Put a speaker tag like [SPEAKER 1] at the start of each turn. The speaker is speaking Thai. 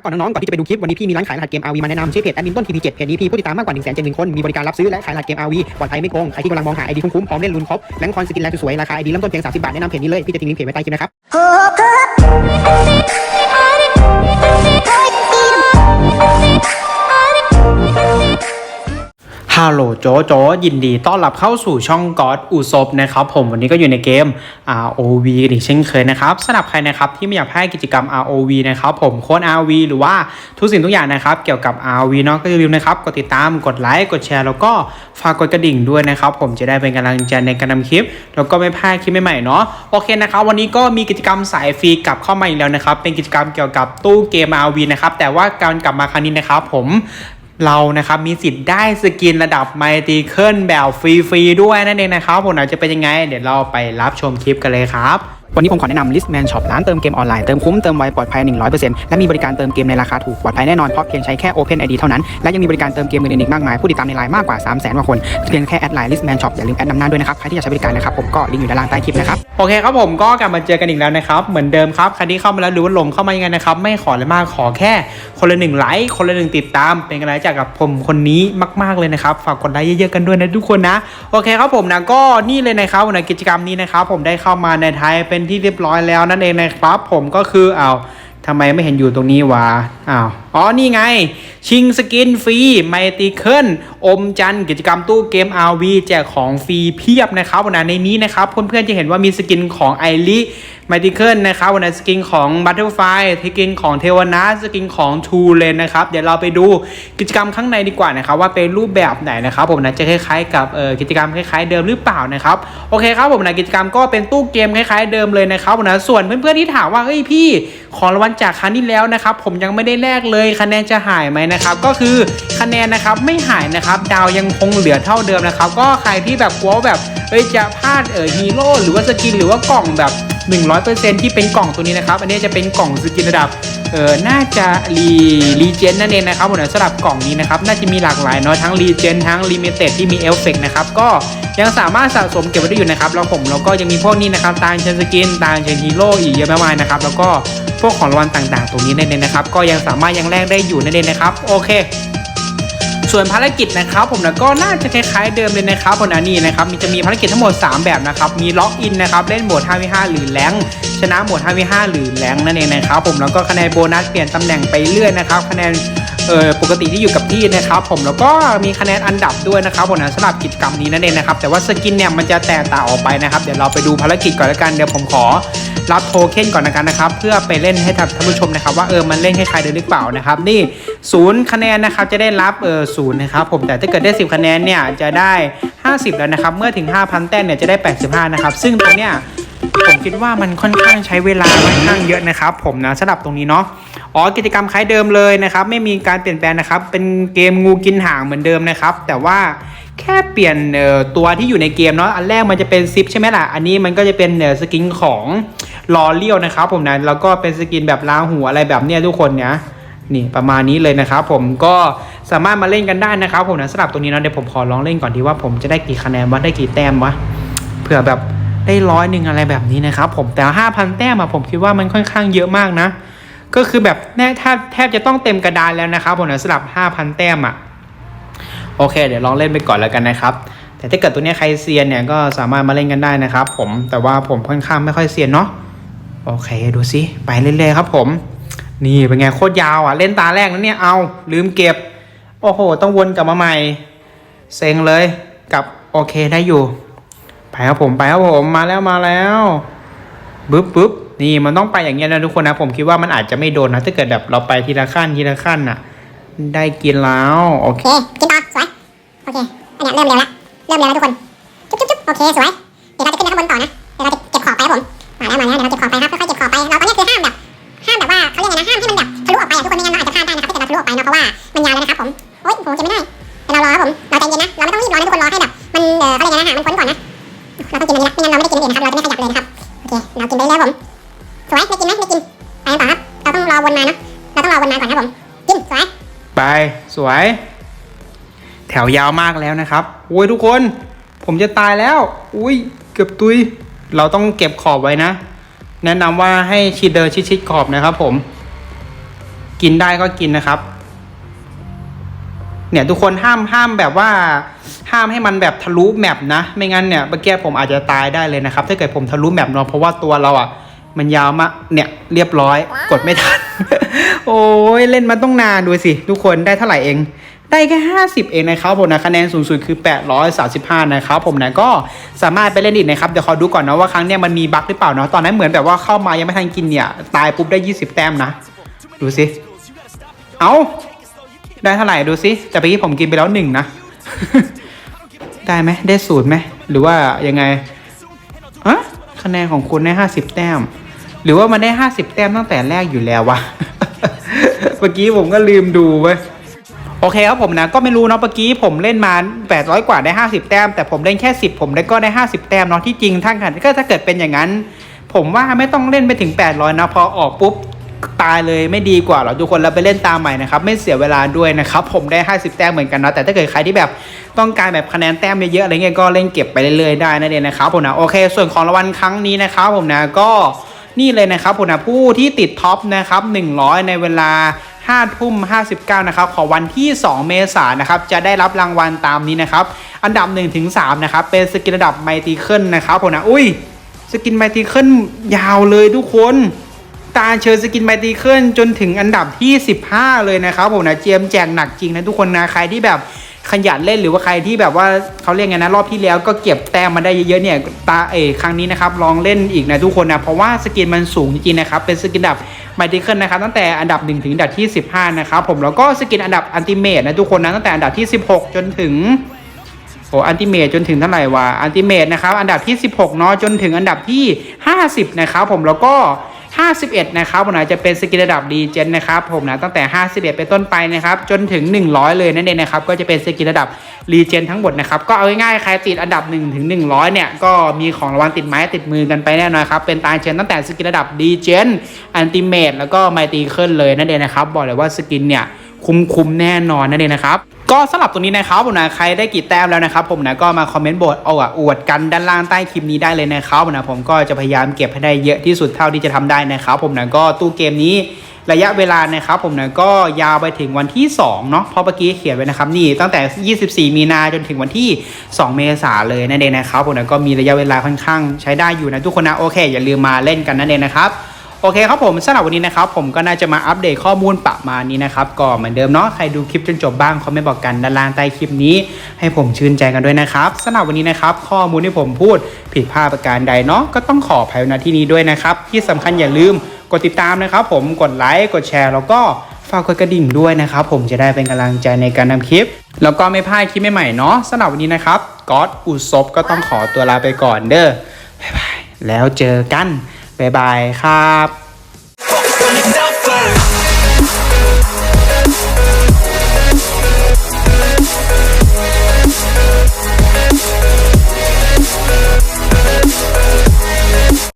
[SPEAKER 1] ก่อนน้องๆก่อนที่จะไปดูคลิปวันนี้พี่มีร้านขายรหัสเกม RV มาแนะนำชื่อเพจแอดมินต้น TP7 เพจนี้พี่ผู้ติดตามมากกว่า1 7 0 0 0 0คนมีบริการรับซื้อและขายรหัสเกม RV ปลอดภัยไม่โกงใครที่กำลังมองหาไอดีคุ้มๆพร้อมเล่นลุ้นครบแลงคอนสกินแลนด์สวยๆราคาไอดีเริ่มต้นเพียง30บาทแนะนำเพจนี้เลยพี่จะทิ้งลิงก์เพจไว้ใต้คลิปนะครับ
[SPEAKER 2] ฮัลโหลโจโจยินดีต้อนรับเข้าสู่ช่องกอดอูซบนะครับผมวันนี้ก็อยู่ในเกม ROV กันอีกเช่นเคยนะครับสำหรับใครนะครับที่ไม่อยากให้กิจกรรม ROV นะครับผมโค้ด ROV หรือว่าทุกสิ่งทุกอย่างนะครับเกี่ยวกับ ROV เนาะก็อย่าลืมนะครับกดติดตามกดไลค์กดแชร์แล้วก็ฝากกดกระดิ่งด้วยนะครับผมจะได้เป็นกำลังใจในการทำคลิป แล้วก็ไม่พลาดคลิปใหม่ๆเนาะโอเคนะครับวันนี้ก็มีกิจกรรมสายฟรีกลับเข้ามาอีกแล้วนะครับเป็นกิจกรรมเกี่ยวกับตู้เกม ROV นะครับแต่ว่าการกลับมาครั้งนี้นะครับผม เรานะครับมีสิทธิ์ได้สกินระดับไมตีเคิลแบบฟรีๆด้วยนั่นเองนะครับผมอาจจะเป็นยังไง เดี๋ยวเราไปรับชมคลิปกันเลยครับ
[SPEAKER 1] วันนี้ผมขอแนะนำ Listman Shop ร้านเติมเกมออนไลน์ เติมคุ้ม เติมไว ปลอดภัย 100%และมีบริการเติมเกมในราคาถูก ปลอดภัยแน่นอน เพราะเพียงใช้แค่ Open ID เท่านั้น และยังมีบริการเติมเกมอื่นๆอีกมากมาย ผู้ติดตามในไลน์มากกว่า 3 0 0 0 0 0กว่าคน เพียงแค่แอดไลน์ Listman Shop อย่าลืมแอดนำหน้าด้วยนะครับ ใครที่อยากใช้บริการนะครับ ผมก็ลิงก์อยู่ด้านล่างใต้คลิปนะครับ
[SPEAKER 2] โอเคครับผมก็กลับมาเจอกันอีกแล้วนะครับเหมือนเดิมครับใครที่เข้ามาแล้วหรือว่าหลงเข้ามายังไงนะครับไม่ขอเลยมากขอแค่คนละหนึ่งไลค์คนละหนึ่งติดตามเป็นกำลังใจกับผมคนนี้มากๆเลยนะครับฝากกดไลค์เยอะๆกันด้วยนะทุกคนนะโอเคครับผมนะก็นี่เลยนะครับในกิจกรรมนี้นะครับผมได้เข้ามาในไทยเป็นที่เรียบร้อยแล้วนั่นเองนะครับ ผมก็คือเอาทำไมไม่เห็นอยู่ตรงนี้วะอ้าวอ๋อ นี่ไง ชิงสกินฟรี ไมติเคิลอมจันกิจกรรมตู้เกม RV แจกของฟรีเพียบนะครับวันนั้นในนี้นะครับ เพื่อนๆจะเห็นว่ามีสกินของไอริ ไมติเคิลนะครับวันนั้นสกินของบัตเทิลไฟสกินของเทวนาสกินของทูเลนนะครับเดี๋ยวเราไปดูกิจกรรมข้างในดีกว่านะครับว่าเป็นรูปแบบไหนนะครับผมนะจะคล้ายๆกับเอ่อกิจกรรมคล้ายๆเดิมหรือเปล่านะครับโอเคครับผมนะกิจกรรมก็เป็นตู้เกมคล้ายๆเดิมเลยนะครับผมนะส่วนเพื่อนๆที่ถามว่าเฮ้ยพี่ของรางวัลจากครั้งที่แล้วนะครับผมยังไม่ได้แลกเลยคะแนนจะหายไหมนะครับก็คือคะแนนนะครับไม่หายนะครับดาวยังคงเหลือเท่าเดิมนะครับก็ใครที่แบบกลัวแบบเอ้ยจะพลาดเออฮีโร่หรือว่าสกินหรือว่ากล่องแบบ 100%ที่เป็นกล่องตัวนี้นะครับ อันนี้จะเป็นกล่องสกินระดับเออน่าจะรีรีเจนนั่นเองนะครับผมสำหรับกล่องนี้นะครับ น่าจะมีหลากหลายเนาะทั้งรีเจนทั้งลิมิเต็ดที่มีเอฟเฟกนะครับ ก็ยังสามารถสะสมเก็บไว้ได้อยู่นะครับแล้วผมแล้วก็ยังมีพวกนี้นะครับตางเชนสกินตางเชนฮีโร่อีกเยอะมากมายนะครับ แล้วก็พวกของรางวัลต่างๆ ตรงนี้นั่นเองนะครับ ก็ยังสามารถยังแลกได้อยู่นั่นเองนะครับ โอเค ส่วนภารกิจนะครับผมนะก็น่าจะคล้ายๆเดิมเลยนะครับผมนะนี่นะครับมีจะมีภารกิจทั้งหมด 3 แบบนะครับมีล็อกอินนะครับเล่นโหมด 5v5 หรือแรงชนะโหมด 5v5 หรือแรงนั่นเองนะครับผมแล้วก็คะแนนโบนัสเปลี่ยนตำแหน่งไปเรื่อยนะครับคะแนน ปกติที่อยู่กับที่นะครับ ผมแล้วก็มีคะแนนอันดับด้วยนะครับผมนะสำหรับกิจกรรมนี้นั่นเองนะครับแต่ว่าสกินเนี่ยมันจะแตกต่างออกไปนะครับ เดี๋ยวเราไปดูภารกิจก่อนแล้วกันเดี๋ยวผมขอรับโทเค็นก่อนนะกันนะครับ เพื่อไปเล่นให้ท่านผู้ชมนะครับว่าเออมันเล่นให้ใครเดินหรือเปล่านะครับ นี่ศูนย์คะแนนนะครับจะได้รับเออศูนย์นะครับผมแต่ถ้าเกิดได้ 10 คะแนนเนี่ยจะได้ 50 แล้วนะครับ เมื่อถึง 5,000 แต้มเนี่ยจะได้ 85 นะครับ ซึ่งตรงเนี้ย ผมคิดว่ามันค่อนข้างใช้เวลาค่อนข้างเยอะนะครับ ผมนะสำหรับตรงนี้เนาะอ๋อกิจกรรมคล้ายเดิมเลยนะครับ ไม่มีการเปลี่ยนแปลงนะครับ เป็นเกมงูกินหางเหมือนเดิมนะครับ แต่ว่าแค่เปลี่ยนตัวที่อยู่ในเกมเนาะอันแรกมันจะเป็นซิปใช่ไหมล่ะอันนี้มันก็จะเป็นสกินของลอเลียวนะครับ ผมนะแล้วก็เป็นสกินแบบล้างหัวอะไรแบบเนี้ยทุกคนเนี่ยนี่ประมาณนี้เลยนะครับผมก็สามารถมาเล่นกันได้นะครับ ผมนะสำหรับตัวนี้เนาะเดี๋ยวผมขอลองเล่นก่อนดีว่าผมจะได้กี่คะแนนวะได้กี่แต้มวะเผื่อแบบ ได้ร้อยหนึ่งอะไรแบบนี้นะครับผมแต่ห้าพันแต้มอะผมคิดว่ามันค่อนข้างเยอะมากนะ ก็คือแบบแน่แทบแทบจะต้องเต็มกระดานแล้วนะครับผมนะสำหรับห้าพันแต้มอะโอเค เดี๋ยวลองเล่นไปก่อนแล้วกันนะครับ แต่ถ้าเกิดตัวนี้ใครเซียนเนี่ยก็สามารถมาเล่นกันได้นะครับ ผมแต่ว่าผมค่อนข้างไม่ค่อยเซียนเนาะโอเคดูสิไปเรื่อยๆครับผม นี่เป็นไงโคตรยาวอะเล่นตาแรกนั้นเนี่ยเอาลืมเก็บ โอ้โห ต้องวนกลับมาใหม่ เซ็งเลยกลับโอเคได้อยู่ ครับผมไปครับผมมาแล้วมาแล้วปึ๊บปึ๊บนี่มันต้องไปอย่างเงี้ยนะทุกคนนะผมคิดว่ามันอาจจะไม่โดนนะถ้าเกิดแบบเราไปทีละขั้นทีละขั้นน่ะ ได้กินแล้วโอเค
[SPEAKER 3] กินต่อสวยโอเคอันนี้เริ่มเร็วละเริ่มเร็วแล้วทุกคนจุ๊บจุ๊บจุ๊บโอเคสวยเดี๋ยวเราจะขึ้นไปข้างบนต่อนะเดี๋ยวเราจะเก็บขอบไปครับผมมาแล้วมาแล้วเดี๋ยวเราเก็บขอบไปครับค่อยๆเก็บขอบไปเราตอนนี้คือห้ามแบบห้ามแบบว่าเขาเรียกไงนะห้ามให้มันแบบทะลุออกไปอะทุกคนไม่งั้นเราอาจจะพลาดได้นะครับถ้าเกิดเราทะลุออกไปเนาะเพราะว่ามันยาวเลยนะครับผมโอ๊ยโหเก็บไม่ได้เรารอครับผมเราใจเย็นนะเราไม่ต้องรีบร้อนนะทุกคนรอให้แบบมันเออเขาเรียกไงนะหามันพ้นก่อนนะ เราต้องกินอันนี้นะไม่งั้นเราไม่ได้กินอันอื่นนะครับ เราจะไม่ขยับเลยนะครับ โอเค เรากินไปเรื่อยผม สวย ไม่กินไหมไม่กิน ไปกันต่อครับ เราต้องรอวนมาเนาะ เราต้องรอวนมาก่อนครับผม กิน สวย
[SPEAKER 2] ไป สวย แถวยาวมากแล้วนะครับโอ้ยทุกคน ผมจะตายแล้ว อุ้ย เกือบตุย เราต้องเก็บขอบไว้นะ แนะนำว่าให้ชิดเดินชิดๆขอบนะครับผม กินได้ก็กินนะครับ เนี่ยทุกคนห้ามห้ามแบบว่า ห้ามให้มันแบบทะลุแมปนะ ไม่งั้นเนี่ยเมื่อกี้ผมอาจจะตายได้เลยนะครับ ถ้าเกิดผมทะลุแมปเนาะเพราะว่าตัวเราอะ มันยาวมากเนี่ยเรียบร้อย กดไม่ทัน โอ้ยเล่นมาต้องนานดูสิ ทุกคนได้เท่าไหร่เองได้แค่ 50 เองนะครับผมนะคะแนนสูงสุดคือ 835 นะครับผมนะก็สามารถไปเล่นอีกนะครับ เดี๋ยวขอดูก่อนนะว่าครั้งเนี้ยมันมีบั๊กหรือเปล่าเนาะตอนนั้นเหมือนแบบว่าเข้ามายังไม่ทันกินเนี่ย ตายปุ๊บได้ 20 แต้มนะ ดูสิ เอา ได้เท่าไหร่ดูสิแต่เมื่อกี้ผมกินไปแล้วหนึ่งนะ ได้ไหมได้ศูนย์ไหมหรือว่ายังไงอะคะแนนของคุณได้ห้าสิบแต้ม หรือว่ามันได้ห้าสิบแต้มตั้งแต่แรกอยู่แล้ววะเมื่อกี้ผมก็ลืมดูเว้ยโอเคครับผมนะก็ไม่รู้เนาะเมื่อกี้ผมเล่นมา 800 กว่าได้ 50 แต้ม แต่ผมเล่นแค่ 10 ผมได้ก็ได้ 50 แต้มเนาะที่จริงถ้าเกิดก็ถ้าเกิดเป็นอย่างนั้น ผมว่าไม่ต้องเล่นไปถึง 800นะพอออกปุ๊บ ตายเลยไม่ดีกว่าหรอทุกคนแล้วไปเล่นตามใหม่นะครับไม่เสียเวลาด้วยนะครับผมได้ 50 แต้มเหมือนกันเนาะแต่ถ้าเกิดใครที่แบบต้องการแบบคะแนนแต้มเยอะๆอะไรเงี้ยก็เล่นเก็บไปเรื่อยๆได้นั่นเองนะครับผมนะโอเค ส่วนของรางวัลครั้งนี้นะครับผมนะก็นี่เลยนะครับผมนะผู้ที่ติดท็อปนะครับ100 ในเวลา5ทุ่ม59 นะครับ ของวันที่ 2 เมษายนนะครับ จะได้รับรางวัลตามนี้นะครับ อันดับ1ถึง3นะครับ เป็นสกินระดับไมตีเคิลนะครับผมนะ อุ้ย สกินไมตีเคิลยาวเลยทุกคน ตาเชิญสกินไมตีเคิลจนถึงอันดับที่ 15 เลยนะครับผมนะเจมแจกหนักจริงนะทุกคนนะใครที่แบบขยันเล่นหรือว่าใครที่แบบว่าเขาเรียกไงนะรอบที่แล้วก็เก็บแต้มมาได้เยอะๆเนี่ยตาเอครั้งนี้นะครับลองเล่นอีกนะทุกคนนะเพราะว่าสกินมันสูงจริงๆนะครับเป็นสกินดับไมติเคิลนะครับตั้งแต่อันดับ 1 ถึงอันดับที่ 15 นะครับผมแล้วก็สกินอันดับอันติเมตนะทุกคนนะตั้งแต่อันดับที่ 16 จนถึงโอ้อันติเมตจนถึงเท่าไหร่วะอันติเมตนะครับอันดับที่ 16เนาะจนถึงอันดับที่ 50 นะครับผมแล้วก็ 51 นะครับผมนะจะเป็นสกิลระดับดีเจนนะครับผมนะตั้งแต่ 51 เป็นต้นไปนะครับจนถึง 100 เลยนั่นเองนะครับก็จะเป็นสกิลระดับรีเจนทั้งหมดนะครับก็เอาง่ายๆใครติดอันดับ1ถึง100 เนี่ยก็มีของรางวัลติดไม้ติดมือกันไปแน่นอนครับเป็นตาเชนตั้งแต่สกิลระดับดีเจนอันติเมตแล้วก็ไมตีเคิลเลยนั่นเองนะครับบอกเลยว่าสกินเนี่ย คุ้มคุ้มๆแน่นอนนั่นเองนะครับก็สำหรับตรงนี้นะครับผมนะใครได้กี่แต้มแล้วนะครับผมนะก็มาคอมเมนต์บทเอาอะอวดกันด้านล่างใต้คลิปนี้ได้เลยนะครับผมนะผมก็จะพยายามเก็บให้ได้เยอะที่สุดเท่าที่จะทำได้นะครับผมนะก็ตู้เกมนี้ระยะเวลานะครับผมนะก็ยาวไปถึงวันที่2เนาะเพราะเมื่อกี้เขียนไว้นะครับนี่ตั้งแต่ 24 มีนาจนถึงวันที่ 2 เมษาเลยนั่นเองนะครับผมนะก็มีระยะเวลาค่อนข้างใช้ได้อยู่นะทุกคนนะโอเค อย่าลืมมาเล่นกันนั่นเองนะครับ โอเคครับผมสำหรับวันนี้นะครับผมก็น่าจะมาอัปเดตข้อมูลประมาณนี้นะครับก็เหมือนเดิมเนาะใครดูคลิปจนจบบ้างคอมเมนต์บอกกันด้านล่างใต้คลิปนี้ ให้ผมชื่นใจกันด้วยนะครับสำหรับวันนี้นะครับข้อมูลที่ผมพูดผิดพลาดประการใดเนาะก็ต้องขออภัยณที่นี้ด้วยนะครับที่สำคัญอย่าลืมกดติดตามนะครับผมกดไลค์กดแชร์แล้วก็ฝากกดกระดิ่งด้วยนะครับผมจะได้เป็นกำลังใจในการทำคลิป แล้วก็ไม่พลาดคลิปใหม่ๆเนาะสำหรับวันนี้นะครับก๊อตอุศบก็ต้องขอตัวลาไปก่อนเด้อบ๊ายบายแล้วเจอกัน บ๊ายบายครับ